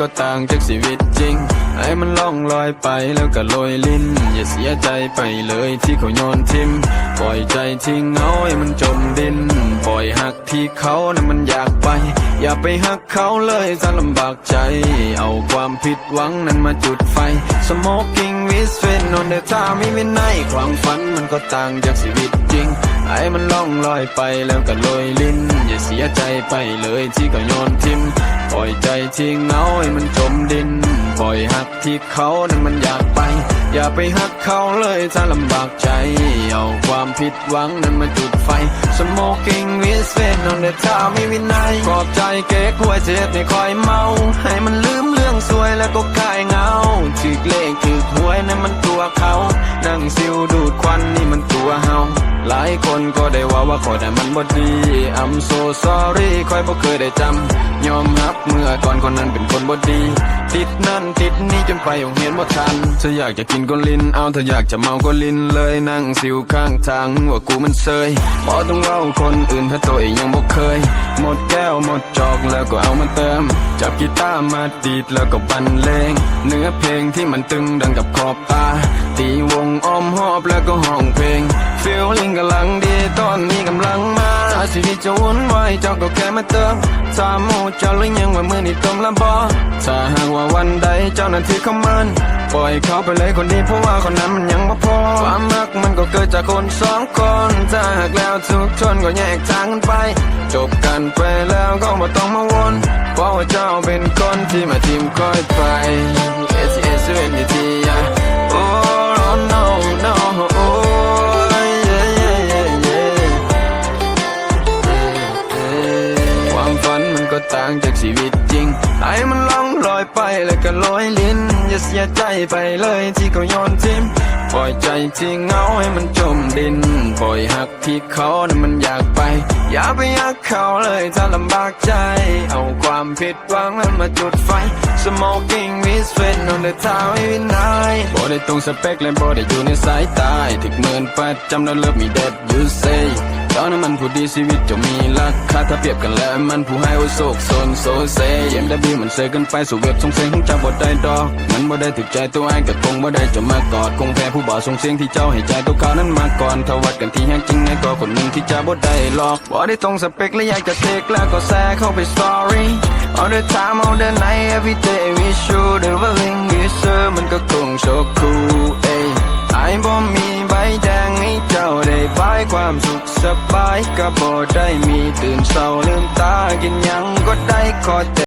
ก็ต่างจากชีวิตจริงให้มันล่องลอยไปแล้วก็โรยลิ้น อย่าเสียใจไปเลยที่เขาโยนทิ้ม ปล่อยใจทิ้งเอาให้มันจมดิน ปล่อยหักที่เขานั้นมันอยากไป อย่าไปหักเขาเลยถ้าลำบากใจ เอาความผิดหวังนั้นมาจุดไฟ Smoking with f i n on the time ไม่วินัยความฝันมันก็ต่างจากชีวิตจริงให้มันล่องลอยไปแล้วก็โรยลิ้น อย่าเสียใจไปเลยที่ก็โยนทิ้ม ปล่อยใจทิ้งเอาให้มันจมดิน ปล่อยหักที่เขานั้นมันอยากไป อย่าไปหักเขาเลยถ้าลำบากใจ เอาความผิดหวังนั้นมาจุดไฟ Smoking with friend on the time ไม่วินัยขอบใจเก๊กหัวเจ็บไม่คอยเมา ให้มันลืมเรื่องสวยแล้วก็คลายเงาถือเลขถือหวยนั่นมันตัวเขา นั่งซิวดูดควันนี่มันตัวเฮา หลายคนก็ได้ว่าว่าขอยแต่มันบ่ดี I'm so sorry คอยบ่เคยได้จำยอมรับเมื่อก่อนคนนั้นเป็นคนบ่ดี ติดนั่นติดนี่จนไปโรงเรียนบ่ทันถ้าอยากจะกินก็ลิ้นเอาถ้าอยากจะเมาก็ลิ้นเลยนั่งสิวข้างทางว่ากูมันเซยพอต้องเล่าคนอื่นถ้าตัวเองยังบ่เคย หมดแก้วหมดจอกแล้วก็เอามาเติม จับกีตาร์มาดีดแล้วก็บรรเลงเนื้อเพลงที่มันตึงดังกับขอบตา ตีวงอ้อมหอบแล้วก็ห้องเพลง ฟีลลิ่งกำลังดีตอนนี้กำลัง ชีวิตจะวุ่นวายเจ้าก็แค่มาเติมถามหมูเจ้าหรือยังว่ามือนี่ต้มลำบอถ้าหากว่าวันใดเจ้านั้นที่เขามันปล่อยเขาไปเลยคนดีเพราะว่าคนนั้นมันยังบ่พอความรักมันก็เกิดจากคนสองคนถ้าหากแล้วทุกคนก็แยกทางกันไป จบกันไปแล้วก็ไม่ต้องมาวนเพราะว่าเจ้าเป็นคนที่มาทีมคอยไป S S N D T จากชีวิตจริงให้มันล่องลอยไปแล้วก็ลอยลิ้น อย่าเสียใจไปเลยที่เขาโยนทิ้มปล่อยใจที่เหงาให้มันจมดิน ปล่อยหักที่เขานั้นมันอยากไป อย่าไปหักเขาเลยถ้าลำบากใจ เอาความผิดหวังนั้นมาจุดไฟ Smoking with friend on the town ไม่วินัยบ่ได้ตรงสเปคและบ่ได้อยู่ในสายตาถึกเมินประจำแล้วเลิฟมี that you say เจ้านั้นมันผู้ดีชีวิตจะมีราคาถ้าเปรียบกันแล้วมันผู้ให้โอโศกโซนโซเซเอ็มดับบิมันเซกันไปสู่เว็บส่งเสียงของเจ้าบ่ได้ดอก มันบ่ได้ถึกใจตัวเองก็คงบ่ได้จะมากอดคงแพ้ผู้บ่าวส่งเสียงที่เจ้าให้ใจตัวเขานั้นมาก่อนถ้าวัดกันที่แฮงจริงไงก็คนหนึ่งที่จะบ่ได้หลอกบ่ได้ตรงสเปคและอยากจะเทคแล้วก็แซ่เข้าไป story all the time all the night every day we show the willing we serve มันก็คงโชคคูายความสุขสบายก็บ่ได้มีตื่นเศร้าลืมตากินยังก็ได้ขอแต่